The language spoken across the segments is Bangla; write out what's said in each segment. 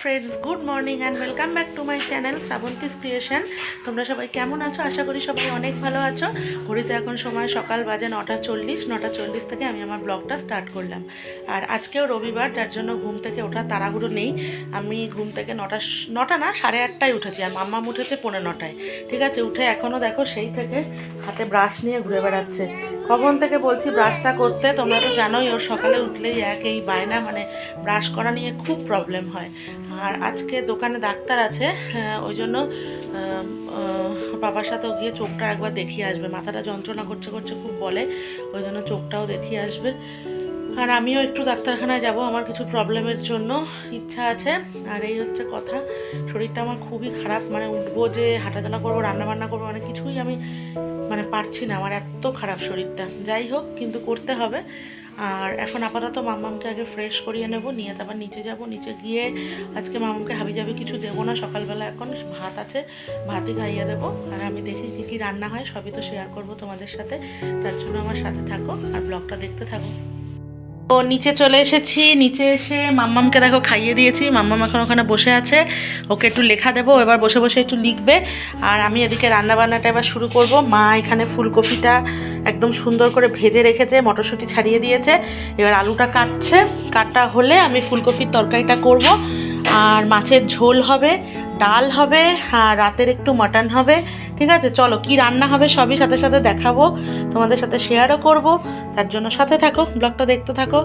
Friends, good morning and welcome back to my channel Shrabanti's creation. তোমরা সবাই কেমন আছো? আশা করি সবাই অনেক ভালো আছো। ঘড়িতে এখন সময় সকাল বাজে নটা চল্লিশ নটা চল্লিশ থেকে আমি আমার ব্লগটা স্টার্ট করলাম। আর আজকেও রবিবার, যার জন্য ঘুম থেকে ওঠা তাড়াহুড়ো নেই। আমি ঘুম থেকে নটা নটা না, সাড়ে আটটায় উঠেছি আর মাম্মাম উঠেছে পৌনে নটায়। ঠিক আছে, উঠে এখনও দেখো সেই থেকে হাতে ব্রাশ নিয়ে ঘুরে বেড়াচ্ছে। কখন থেকে বলছি ব্রাশটা করতে? তোমরা তো জানোই, ওর সকালে উঠলেই এক এই বায়না মানে ব্রাশ করা নিয়ে খুব প্রবলেম হয়। আর আজকে দোকানে ডাক্তার আছে ওই জন্য বাবার সাথেও গিয়ে চোখটা একবার দেখিয়ে আসবে। মাথাটা যন্ত্রণা করছে করছে খুব বলে, ওই জন্য চোখটাও দেখিয়ে আসবে। আর আমিও একটু ডাক্তারখানায় যাব, আমার কিছু প্রবলেমের জন্য ইচ্ছা আছে। আর এই হচ্ছে কথা, শরীরটা আমার খুবই খারাপ মানে উঠবো যে হাঁটাচলা করব, রান্নাবান্না করব মানে কিছুই আমি মানে পারছি না, আমার এত খারাপ শরীরটা। যাই হোক, কিন্তু করতে হবে। আর এখন আপাতত মামামকে আগে ফ্রেশ করিয়ে নেব, নিয়ে তারপর নিচে যাব। নিচে গিয়ে আজকে মামামকে হাবি যাবি কিছু দেবো না, সকালবেলা এখন ভাত আছে, ভাতই খাইয়ে দেবো। আর আমি দেখি কী কী রান্না হয়, সবই তো শেয়ার করব তোমাদের সাথে। তার জন্য আমার সাথে থাকো আর ব্লগটা দেখতে থাকো। তো নিচে চলে এসেছি। নিচে এসে মাম্মামকে দেখো খাইয়ে দিয়েছি। মাম্মাম এখন ওখানে বসে আছে। ওকে একটু লেখা দেবো এবার বসে বসে একটু লিখবে। আর আমি এদিকে রান্নাবান্নাটা এবার শুরু করব। মা এখানে ফুলকপিটা একদম সুন্দর করে ভেজে রেখেছে, মটরশুঁটি ছাড়িয়ে দিয়েছে। এবার আলুটা কাটছে। কাটা হলে আমি ফুলকপির তরকারিটা করব। আর মাছের ঝোল হবে। ডাল হবে আর রাতের একটু মাটন হবে। ঠিক আছে, চলো কি রান্না হবে সবই সাথে সাথে দেখাবো। তোমাদের সাথে শেয়ারও করব। তার জন্য সাথে থাকো, ব্লগটা দেখতে থাকো।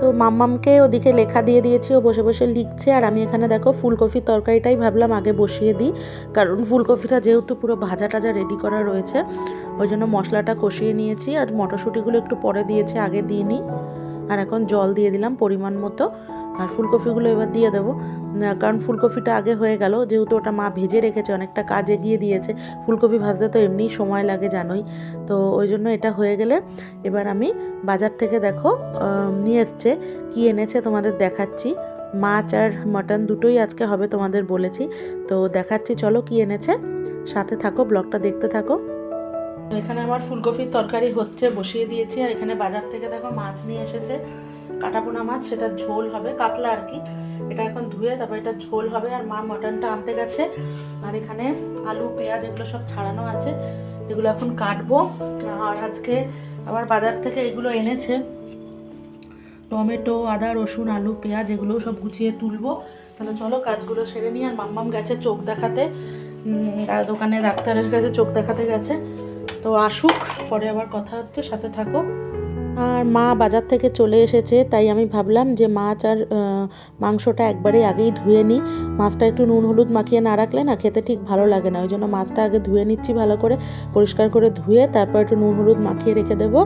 তো মাম্মামকে ওদিকে লেখা দিয়ে দিয়েছি, ও বসে বসে লিখছে। আর আমি এখানে দেখো ফুলকপির তরকারিটাই ভাবলাম আগে বসিয়ে দিই। কারণ ফুলকপিটা যেহেতু পুরো ভাজা টাজা রেডি করা রয়েছে, ওই জন্য মশলাটা কষিয়ে নিয়েছি। আর মটরশুঁটিগুলো একটু পরে দিয়েছি, আগে দিইনি আর এখন জল দিয়ে দিলাম পরিমাণ মতো। আর ফুলকপিগুলো এবার দিয়ে দেবো। কারণ ফুলকপিটা আগে হয়ে গেল, যেহেতু ওটা মা ভেজে রেখেছে, অনেকটা কাজ এগিয়ে দিয়েছে। ফুলকপি ভাজতে তো এমনিই সময় লাগে, জানোই। তো ওই জন্য এটা হয়ে গেলে এবার আমি বাজার থেকে দেখো নিয়ে এসছে, কি এনেছে তোমাদের দেখাচ্ছি। মাছ আর মাটন দুটোই আজকে হবে তোমাদের বলেছি। তো দেখাচ্ছি, চলো কি এনেছে। সাথে থাকো, ব্লগটা দেখতে থাকো। এখানে আমার ফুলকপির তরকারি হচ্ছে, বসিয়ে দিয়েছি। আর এখানে বাজার থেকে দেখো মাছ নিয়ে এসেছে। কাটাপোনা মাছ, সেটা ঝোল হবে, কাতলা আর কি। এটা এখন ধুয়ে তারপর এটা ঝোল হবে আর মা মটনটা আনতে গেছে। আর এখানে আলু, পেঁয়াজ এগুলো সব ছাড়ানো আছে। এগুলো এখন কাটবো। আর আজকে আবার বাজার থেকে এগুলো এনেছে। টমেটো, আদা, রসুন, আলু, পেঁয়াজ এগুলোও সব গুছিয়ে তুলবো। তাহলে চলো কাজগুলো সেরে নিই। আর মাম্মাম গেছে চোখ দেখাতে। দোকানে ডাক্তারের কাছে চোখ দেখাতে গেছে। তো আসুক, পরে আবার কথা হচ্ছে, সাথে থাকো। আর মা বাজার থেকে চলে এসেছে, তাই আমি ভাবলাম যে মাছ আর মাংসটা একবারে আগেই ধুয়ে নিই। মাছটা একটু নুন হলুদ মাখিয়ে না রাখলে না খেতে ঠিক ভালো লাগে না, ওই জন্য মাছটা আগে ধুয়ে নিচ্ছি ভালো করে, পরিষ্কার করে ধুয়ে তারপর একটু নুন হলুদ মাখিয়ে রেখে দেবো।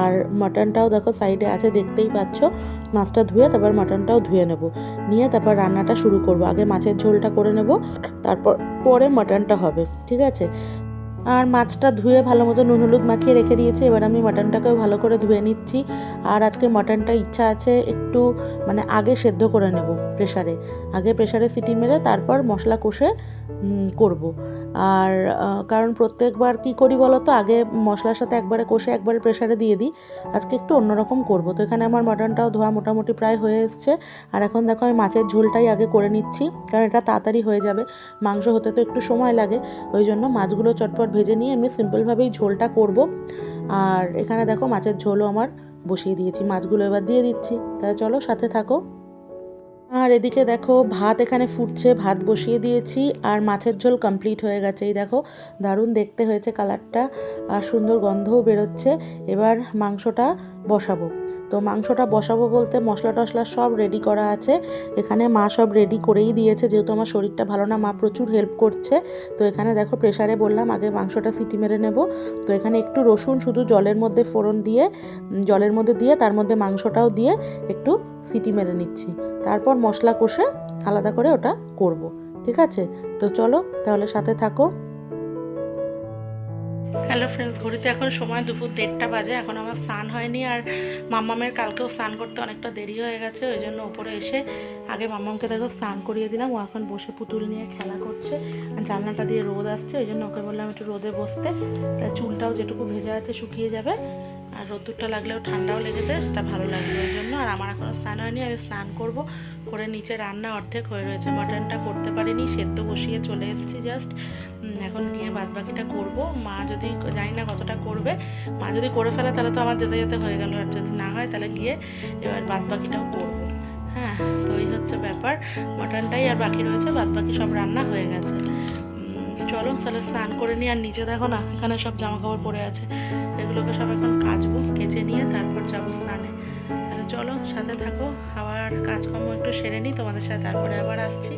আর মাটনটাও দেখো সাইডে আছে, দেখতেই পাচ্ছ। মাছটা ধুয়ে তারপর মাটনটাও ধুয়ে নেব। নিয়ে তারপর রান্নাটা শুরু করব, আগে মাছের ঝোলটা করে নেব, তারপর পরে মাটনটা হবে, ঠিক আছে? আর মাছটা ধুয়ে ভালো মতো নুন হলুদ মাখিয়ে রেখে দিয়েছি। এবার আমি মাটনটাকেও ভালো করে ধুয়ে নিচ্ছি। আর আজকে মাটনটা ইচ্ছা আছে একটু মানে আগে সেদ্ধ করে নেব প্রেশারে আগে প্রেশারে সিটি মেরে তারপর মশলা কষে করব। আর কারণ প্রত্যেকবার কি করি বলো তো? আগে মশলার সাথে একবারে কষে একবারে প্রেশারে দিয়ে দিই। আজকে একটু অন্যরকম করব। তো এখানে আমার মাটনটাও ধোয়া মোটামুটি প্রায় হয়ে এসছে। আর এখন দেখো আমি মাছের ঝোলটাই আগে করে নিচ্ছি। কারণ এটা তাড়াতাড়ি হয়ে যাবে। মাংস হতে তো একটু সময় লাগে। ওই জন্য মাছগুলো চটপট ভেজে নিয়ে আমি সিম্পলভাবেই ঝোলটা করব। আর এখানে দেখো মাছের ঝোলও আমার বসিয়ে দিয়েছি। মাছগুলো এবার দিয়ে দিচ্ছি। তাহলে চলো সাথে থাকো। আর এদিকে দেখো, ভাত এখানে ফুটছে, ভাত বসিয়ে দিয়েছি আর মাছের ঝোল কমপ্লিট হয়ে গেছে। এই দেখো, দারুণ দেখতে হয়েছে কালারটা আর সুন্দর গন্ধও বেরোচ্ছে। এবার মাংসটা বসাবো। তো মাংসটা বসাবো বলতে মশলা টশলা সব রেডি করা আছে। এখানে মা সব রেডি করেই দিয়েছে, যেহেতু আমার শরীরটা ভালো না, মা প্রচুর হেল্প করছে। তো এখানে দেখো প্রেশারে বললাম, আগে মাংসটা সিটি মেরে নেব। তো এখানে একটু রসুন শুধু জলের মধ্যে ফোড়ন দিয়ে জলের মধ্যে দিয়ে, তার মধ্যে মাংসটাও দিয়ে একটু সিটি মেরে নিচ্ছি। তারপর মশলা কষে আলাদা করে ওটা করব, ঠিক আছে? তো চলো তাহলে সাথে থাকো। হ্যালো ফ্রেন্ডস ঘড়িতে এখন সময় দুপুর দেড়টা বাজে, এখন আমার স্নান হয়নি আর মাম্মামের কালকেও স্নান করতে অনেকটা দেরি হয়ে গেছে, ওই জন্য ওপরে এসে আগে মাম্মামকে দেখো স্নান করিয়ে দিলাম, ও এখন বসে পুতুল নিয়ে খেলা করছে আর জানলাটা দিয়ে রোদ আসছে, ওই জন্য ওকে বললাম একটু রোদে বসতে, তা চুলটাও যেটুকু ভেজা আছে শুকিয়ে যাবে আর রোদ্দুরটা লাগলেও ঠান্ডাও লেগেছে, সেটা ভালো লাগবে ওই জন্য, আর আমার এখনও স্নান হয়নি, আমি স্নান করব, করে নিচে রান্না অর্ধেক হয়ে রয়েছে মাটনটা করতে পারিনি, সেদ্ধ বসিয়ে চলে এসেছি জাস্ট এখন গিয়ে বাদ বাকিটা করব। মা যদি জানি না কতটা করবে, মা যদি করে ফেলে তাহলে তো আমার যেতে যেতে হয়ে গেল। আর যদি না হয় তাহলে গিয়ে এবার বাদ বাকিটাও করব। হ্যাঁ তো এই হচ্ছে ব্যাপার। মাটনটাই আর বাকি রয়েছে বাদ বাকি সব রান্না হয়ে গেছে। চলো তাহলে স্নান করে নিই। আর নিচে দেখো না, এখানে সব জামা কাপড় পরে আছে। এগুলোকে সব এখন কাচবো, কেচে নিয়ে তারপর যাব স্নানে। তাহলে চলো, সাথে থাকো। আবার কাজকর্ম একটু সেরে নিই তোমাদের সাথে, তারপরে আবার আসছি।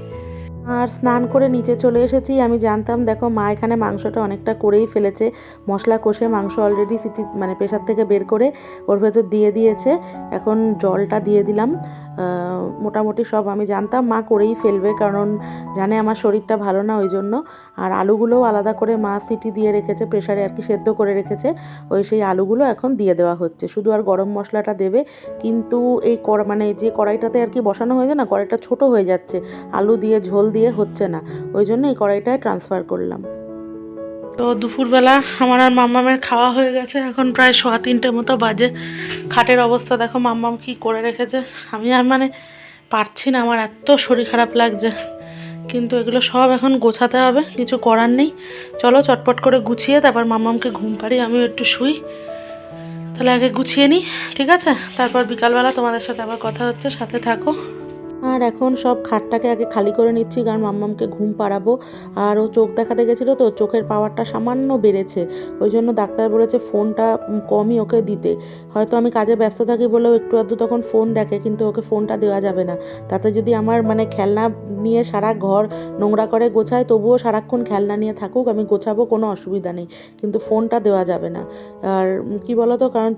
আর স্নান করে নিচে চলে এসেছি। আমি জানতাম, দেখো, মা এখানে মাংসটা অনেকটা করেই ফেলেছে। মশলা কষে মাংস অলরেডি সিটি মানে প্রেশার থেকে বের করে ওর ভেতর দিয়ে দিয়েছে। এখন জলটা দিয়ে দিলাম। মোটামুটি সব আমি জানতাম, মা করেই ফেলবে কারণ জানে আমার শরীরটা ভালো না ওই জন্য। আর আলুগুলোও আলাদা করে মা সিটি দিয়ে রেখেছে প্রেশারে আর কি সেদ্ধ করে রেখেছে। ওই সেই আলুগুলো এখন দিয়ে দেওয়া হচ্ছে। শুধু আর গরম মশলাটা দেবে, কিন্তু এই কড়া মানে যে কড়াইটাতে আর কি বসানো হয়েছে না, কড়াইটা ছোট হয়ে যাচ্ছে। আলু দিয়ে ঝোল দিয়ে হচ্ছে না। ওই জন্য এই কড়াইটায় ট্রান্সফার করলাম। তো দুপুরবেলা আমার আর মাম্মামের খাওয়া হয়ে গেছে। এখন প্রায় সোয়া তিনটে মতো বাজে। খাটের অবস্থা দেখো, মাম্মাম কি করে রেখেছে। আমি আর মানে পারছি না, আমার এত শরীর খারাপ লাগছে। কিন্তু এগুলো সব এখন গোছাতে হবে, কিছু করার নেই। চলো চটপট করে গুছিয়ে তারপর মাম্মামকে ঘুম পাড়ি আমিও একটু শুই। তাহলে আগে গুছিয়ে নিই, ঠিক আছে? তারপর বিকালবেলা তোমাদের সাথে আবার কথা হচ্ছে, সাথে থাকো। আর এখন সব খাটটাকে আগে খালি করে নিচ্ছি, কারণ মাম্মামকে ঘুম পাড়াবো। আর ও চোখ দেখাতে গেছিল তো, চোখের পাওয়ারটা সামান্য বেড়েছে। ওই জন্য ডাক্তার বলেছে ফোনটা কমই ওকে দিতে। হয়তো আমি কাজে ব্যস্ত থাকি বলেও একটু আধটু তখন ফোন দেখে, কিন্তু ওকে ফোনটা দেওয়া যাবে না। তাতে যদি আমার মানে খেলনা নিয়ে সারা ঘর নোংরা করে গোছায়, তবুও সারাক্ষণ খেলনা নিয়ে থাকুক, আমি গোছাবো, কোনো অসুবিধা নেই। কিন্তু ফোনটা দেওয়া যাবে না। আর কি বলো তো কারণ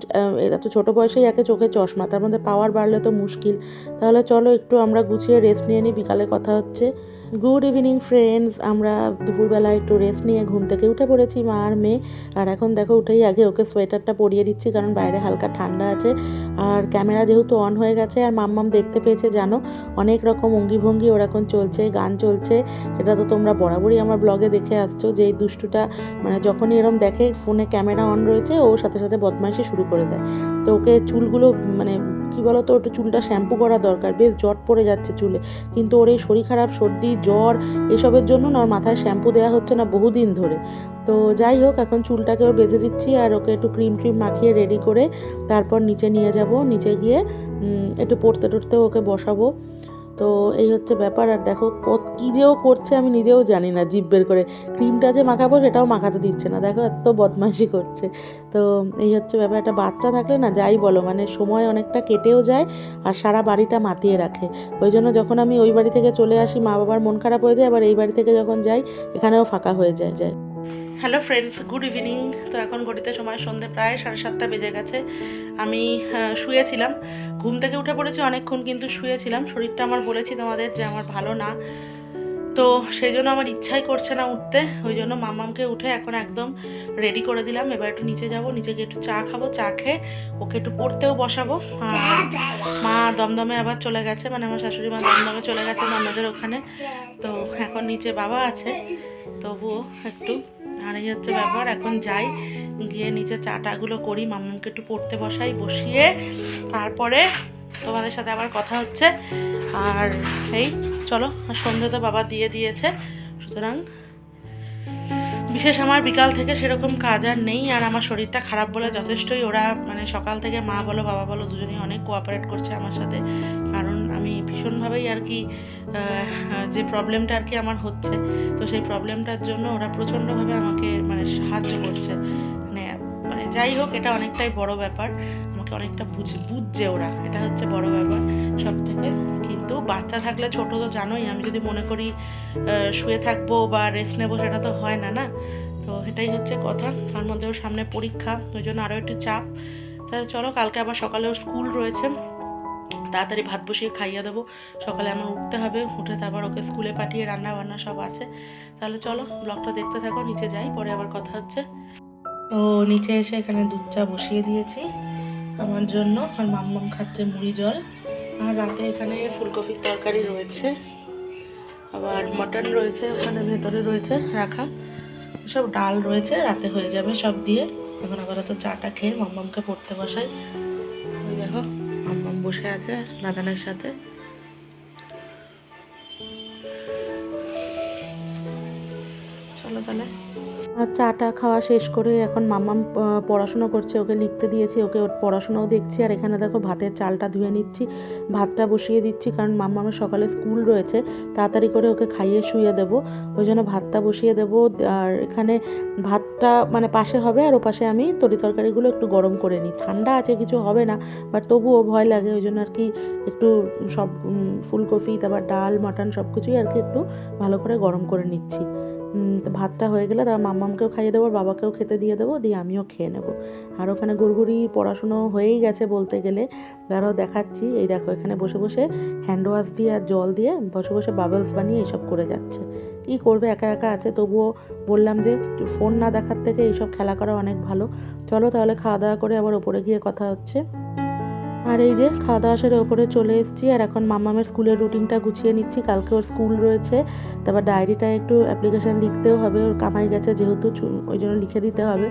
এত ছোটো বয়সেই একে চোখে চশমা, তার মধ্যে পাওয়ার বাড়লে তো মুশকিল। তাহলে চলো একটু আমরা গুছিয়ে রেস্ট নিয়ে নিই, বিকালে কথা হচ্ছে। গুড ইভিনিং ফ্রেন্ডস আমরা দুপুরবেলা একটু রেস্ট নিয়ে ঘুম থেকে উঠে পড়েছি, মা আর মেয়ে। আর এখন দেখো, উঠেই আগে ওকে সোয়েটারটা পরিয়ে দিচ্ছি, কারণ বাইরে হালকা ঠান্ডা আছে। আর ক্যামেরা যেহেতু অন হয়ে গেছে, আর মাম্মাম দেখতে পেয়েছে, জানো? অনেক রকম অঙ্গি ভঙ্গি ওর এখন চলছে, গান চলছে। সেটা তো তোমরা বরাবরই আমার ব্লগে দেখে আসছো যে এই দুষ্টুটা মানে যখনই এরম দেখে, ফোনে ক্যামেরা অন রয়েছে, ও সাথে সাথে বদমাইশি শুরু করে দেয়। তো ওকে চুলগুলো মানে কি বলো তো চুলটা শ্যাম্পু করা দরকার। বেশ জট পড়ে যাচ্ছে চুলে। কিন্তু ওর এই শরীর খারাপ, সর্দি, জ্বর এসবের জন্য না ওর মাথায় শ্যাম্পু দেওয়া হচ্ছে না বহুদিন ধরে। তো যাই হোক, এখন চুলটাকে ওর বেঁধে দিচ্ছি আর ওকে একটু ক্রিম ট্রিম মাখিয়ে রেডি করে তারপর নিচে নিয়ে যাব। নিচে গিয়ে একটু পড়তে টড়তে ওকে বসাবো। তো এই হচ্ছে ব্যাপার। আর দেখো কী যে ও করছে আমি নিজেও জানি না জিভ বের করে। ক্রিমটা যে মাখাবো সেটাও মাখাতে দিচ্ছে না। দেখো এত বদমাইশি করছে। তো এই হচ্ছে ব্যাপার। একটা বাচ্চা থাকলে না যাই বলো মানে সময় অনেকটা কেটেও যায় আর সারা বাড়িটা মাতিয়ে রাখে। ওই জন্য যখন আমি ওই বাড়ি থেকে চলে আসি মা বাবার মন খারাপ হয়ে যায়, আবার এই বাড়ি থেকে যখন যাই, এখানেও ফাঁকা হয়ে যায় যায়। হ্যালো ফ্রেন্ডস গুড ইভিনিং তো এখন ঘড়িতে সময় সন্ধে প্রায় সাড়ে সাতটা বেজে গেছে। আমি শুয়েছিলাম। ঘুম থেকে উঠে পড়েছি অনেকক্ষণ, কিন্তু শুয়েছিলাম। শরীরটা আমার বলেছি তোমাদের যে আমার ভালো না। তো সেই জন্য আমার ইচ্ছাই করছে না উঠতে। ওই জন্য মামামকে উঠে এখন একদম রেডি করে দিলাম। এবার একটু নিচে যাব। নিচে গিয়ে একটু চা খাব, চা খেয়ে ওকে একটু পড়তেও বসাবো। মা দমদমে আবার চলে গেছে। মানে আমার শাশুড়ি মা দমদমে চলে গেছে ননদের ওখানে। তো এখন নিচে বাবা আছে। তবুও একটু আর এই হচ্ছে ব্যাপার। এখন যাই, গিয়ে নিচে চাটাগুলো করি, মামুনকে একটু পড়তে বসাই, বসিয়ে তারপরে তোমাদের সাথে আবার কথা হচ্ছে। আর এই, চলো সন্ধ্যে সন্ধে তো বাবা দিয়ে দিয়েছে, সুতরাং বিশেষ আমার বিকাল থেকে সেরকম কাজ আর নেই, আর আমার শরীরটা খারাপ বলে যথেষ্টই ওরা মানে সকাল থেকে মা বলো, বাবা বলো, দুজনেই অনেক কোঅপারেট করছে আমার সাথে। কারণ আমি ভীষণভাবেই আর কি যে প্রবলেমটা আর কি আমার হচ্ছে, তো সেই প্রবলেমটার জন্য ওরা প্রচণ্ডভাবে আমাকে মানে সাহায্য করছে। মানে মানে যাই হোক, এটা অনেকটাই বড় ব্যাপার। আমাকে অনেকটা বুঝ, বুঝছে ওরা, এটা হচ্ছে বড় ব্যাপার সব থেকে কিন্তু বাচ্চা থাকলে ছোট তো জানোই, আমি যদি মনে করি শুয়ে থাকব বা রেস্ট নেব সেটা তো হয় না না? তো এটাই হচ্ছে কথা। তার মধ্যেও সামনে পরীক্ষা, ওই জন্য আরও একটু চাপ। তাহলে চলো, কালকে আবার সকালে ওর স্কুল রয়েছে। তাড়াতাড়ি ভাত বসিয়ে খাইয়ে দেবো। সকালে আমার উঠতে হবে, উঠে তারপর ওকে স্কুলে পাঠিয়ে রান্না বান্না সব আছে। তাহলে চলো, ব্লগটা দেখতে থাকো, নিচে যাই, পরে আবার কথা হচ্ছে। তো নিচে এসে এখানে দুধ চা বসিয়ে দিয়েছি, আমার জন্য। আর মাম্মাম খাচ্ছে মুড়ি জল। আর রাতে এখানে ফুলকপির তরকারি রয়েছে। আবার মটন রয়েছে, ওখানে ভেতরে রয়েছে রাখা। সব ডাল রয়েছে, রাতে হয়ে যাবে সব দিয়ে। এখন আপাতত চাটা খেয়ে মাম্মামকে পড়তে বসাই। দেখো, মাম্মাম বসে আছে দাদানের সাথে। চলো তাহলে। আর চাটা খাওয়া শেষ করে এখন মাম্মাম আহ, পড়াশুনো করছে ওকে লিখতে দিয়েছি ওকে ওর পড়াশোনাও দেখছি। আর এখানে দেখো ভাতের চালটা ধুয়ে নিচ্ছি ভাতটা বসিয়ে দিচ্ছি কারণ মাম্মামের সকালে স্কুল রয়েছে তাড়াতাড়ি করে ওকে খাইয়ে শুয়ে দেবো। ওই জন্য ভাতটা বসিয়ে দেবো আর এখানে ভাতটা মানে পাশে হবে আর ও পাশে আমি তরি তরকারিগুলো একটু গরম করে নিই। ঠান্ডা আছে কিছু হবে না বাট তবুও ভয় লাগে ওই জন্য আর কি একটু সব ফুলকপি তারপর ডাল মাটন সব কিছুই আর কি একটু ভালো করে গরম করে নিচ্ছি। ভাতটা হয়ে গেলে তারপর মাম্মামকেও খাইয়ে দেবো বাবাকেও খেতে দিয়ে দেবো, দিয়ে আমিও খেয়ে নেব। আর ওখানে গুড়গুড়ি পড়াশুনো হয়েই গেছে বলতে গেলে। তারাও দেখাচ্ছি, এই দেখো এখানে বসে বসে হ্যান্ড ওয়াশ দিয়ে আর জল দিয়ে বসে বসে বাবলস বানিয়ে এইসব করে যাচ্ছে। কী করবে, একা একা আছে? তবুও বললাম যে ফোন না দেখার থেকে এইসব খেলা করা অনেক ভালো। চলো তাহলে খাওয়া দাওয়া করে আবার ওপরে গিয়ে কথা হচ্ছে। আর এই যে খাওয়া দাওয়া সেরে ওপরে চলে এসেছি আর এখন মামামের স্কুলের রুটিনটা গুছিয়ে নিচ্ছি। কালকে ওর স্কুল রয়েছে, তারপর ডায়েরিটা একটু অ্যাপ্লিকেশান লিখতেও হবে, ওর কামাই গেছে যেহেতু ওই জন্য লিখে দিতে হবে।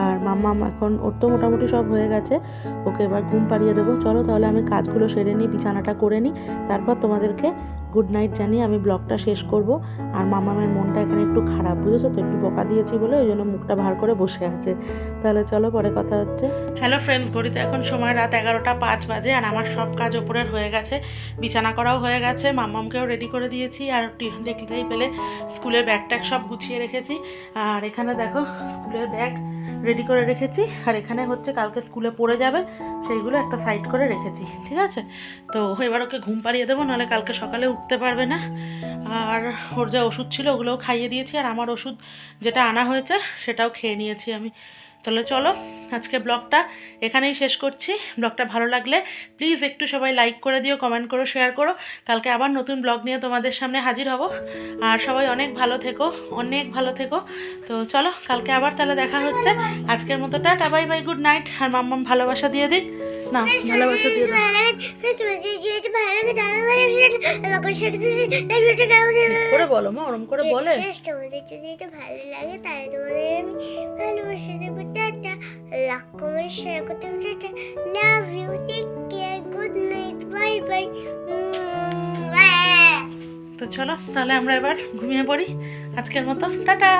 আর মাম্মাম এখন, ওর তো মোটামুটি সব হয়ে গেছে, ওকে এবার ঘুম পাড়িয়ে দেবো। চলো তাহলে আমি কাজগুলো সেরে নিই, বিছানাটা করে নিই, তারপর তোমাদেরকে গুড নাইট জানিয়ে আমি ব্লগটা শেষ করব। আর মামামের মনটা এখানে একটু খারাপ, বুঝেছ তো? একটু বকা দিয়েছি বলে ওই জন্য মুখটা ভার করে বসে আছে। তাহলে চলো পরে কথা হচ্ছে। হ্যালো ফ্রেন্ডস ঘড়িতে এখন সময় রাত এগারোটা পাঁচ বাজে আর আমার সব কাজ ওপরের হয়ে গেছে। বিছানা করাও হয়ে গেছে, মাম্মামকেও রেডি করে দিয়েছি আর দেখতেই পেলে স্কুলের ব্যাগ ট্যাগ সব গুছিয়ে রেখেছি। আর এখানে দেখো, স্কুলের ব্যাগ রেডি করে রেখেছি। আর এখানে হচ্ছে কালকে স্কুলে পড়ে যাবে, সেইগুলো একটা সাইড করে রেখেছি, ঠিক আছে? তো এবার ওকে ঘুম পাড়িয়ে দেবো, নাহলে কালকে সকালে উঠতে পারবে না। আর ওর যা ওষুধ ছিল ওগুলোও খাইয়ে দিয়েছি, আর আমার ওষুধ যেটা আনা হয়েছে সেটাও খেয়ে নিয়েছি আমি। তাহলে চলো আজকে ব্লগটা এখানেই শেষ করছি। ব্লগটা ভালো লাগলে প্লিজ একটু সবাই লাইক করে দিও কমেন্ট করো শেয়ার করো। কালকে আবার নতুন ব্লগ নিয়ে তোমাদের সামনে হাজির হব। আর সবাই অনেক ভালো থেকো, অনেক ভালো থেকো। তো চলো কালকে আবার তাহলে দেখা হচ্ছে। আজকের মতো tata bye bye good night আর মাম্মাম ভালোবাসা দিয়ে দিক। না, ভালোবাসা দিয়ে করে বলো মা, ওরম করে বলে। ভালো লাগে, তাহলে তোমাদের ভালোবাসা দেবো। টাটা। লাখ কমেন্ট, শেয়ার করতে tata love you, take care, good night, bye bye. তো চলো, তাহলে আমরা এবার ঘুমিয়ে পড়ি। আজকের মতো, টাটা।